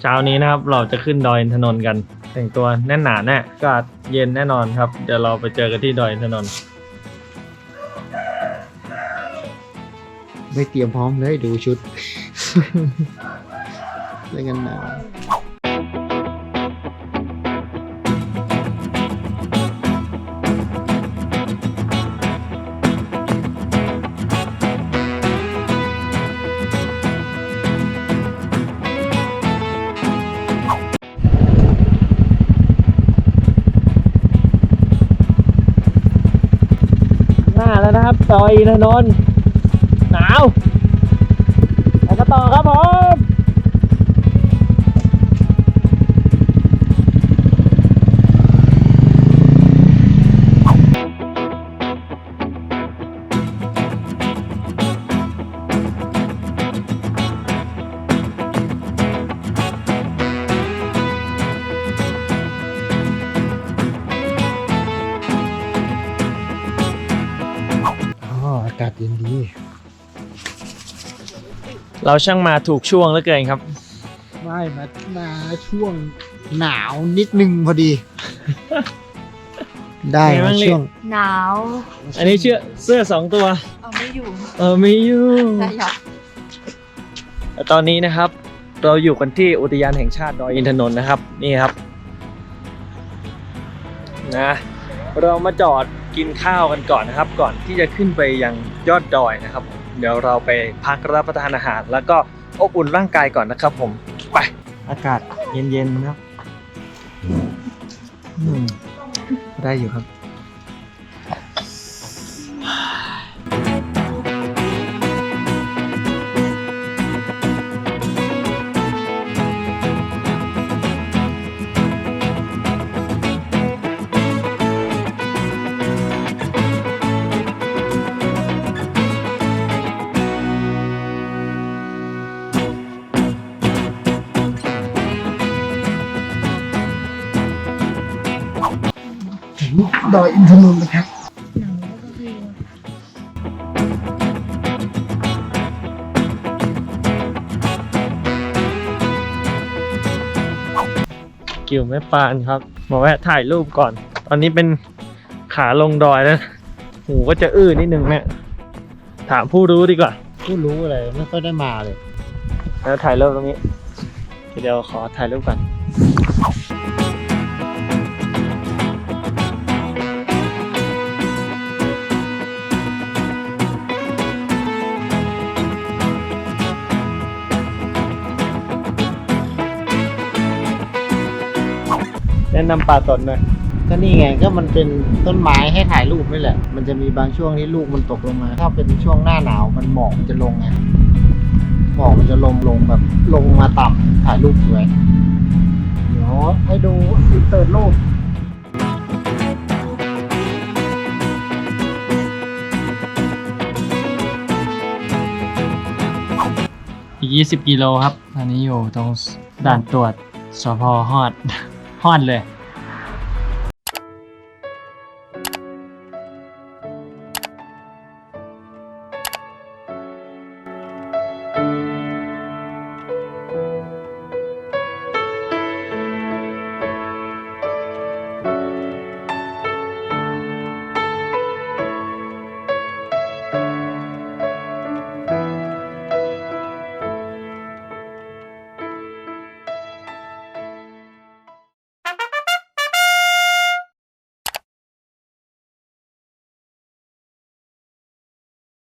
เช้านี้นะครับเราจะขึ้นดอยอินทนนท์กัน แต่งตัวแน่นหนาแน่อากาศเย็นแน่นอนครับ เดี๋ยวเราไปเจอกันที่ดอยอินทนนท์ไม่เตรียมพร้อมเลยดูชุด เล่นกันหนาว แล้วนะครับซอยนนนท์หนาวไปกันต่อครับผมากาศเย็นดี เราช่างมาถูกช่วงเหลือเกินครับ ไม่มามาช่วงหนาวนิดนึงพอดี ได้ไงบ้างลิ ช่วงหนาวอันนี้เชื่อเสื้อสองตัว เอาไม่อยู่เออไม่อยู่แต่อยากแต่ตอนนี้นะครับ เราอยู่กันที่อุทยานแห่งชาติดอยอินทนนท์นะครับ นี่ครับ นะ เรามาจอด กินข้าวกันก่อนนะครับ ก่อนที่จะขึ้นไปยังยอดดอยนะครับ เดี๋ยวเราไปพักรับประทานอาหาร แล้วก็อบอุ่นร่างกายก่อนนะครับ ผมไปอากาศเย็นๆนะครับได้อยู่ครับ ดอยอินทนนท์นะครับกิวแม่ปานครับมาแวะถ่ายรูปก่อน ตอนนี้เป็นขาลงดอยแล้วหูก็จะอื้อนิดนึงเนี่ยถามผู้รู้ดีกว่า ผู้รู้อะไรไม่ค่อยได้มาเลย แล้วถ่ายรูปตรงนี้ เดี๋ยวขอถ่ายรูปก่อน แนะนำป่าตนหน่อยก็นี่ไงก็มันเป็นต้นไม้ให้ถ่ายรูปนี่แหละ มันจะมีบางช่วงที่ลูกมันตกลงมา ถ้าเป็นช่วงหน้าหนาวมันหมอกมันจะลงไงหมอกมันจะลงลงแบบ ลงมาต่ำถ่ายรูปสวย เดี๋ยวให้ดูอินเตอร์รูปอีก 20 กิโลครับตอนนี้อยู่ตรงด่านตรวจสพฮอด ฮอนเลย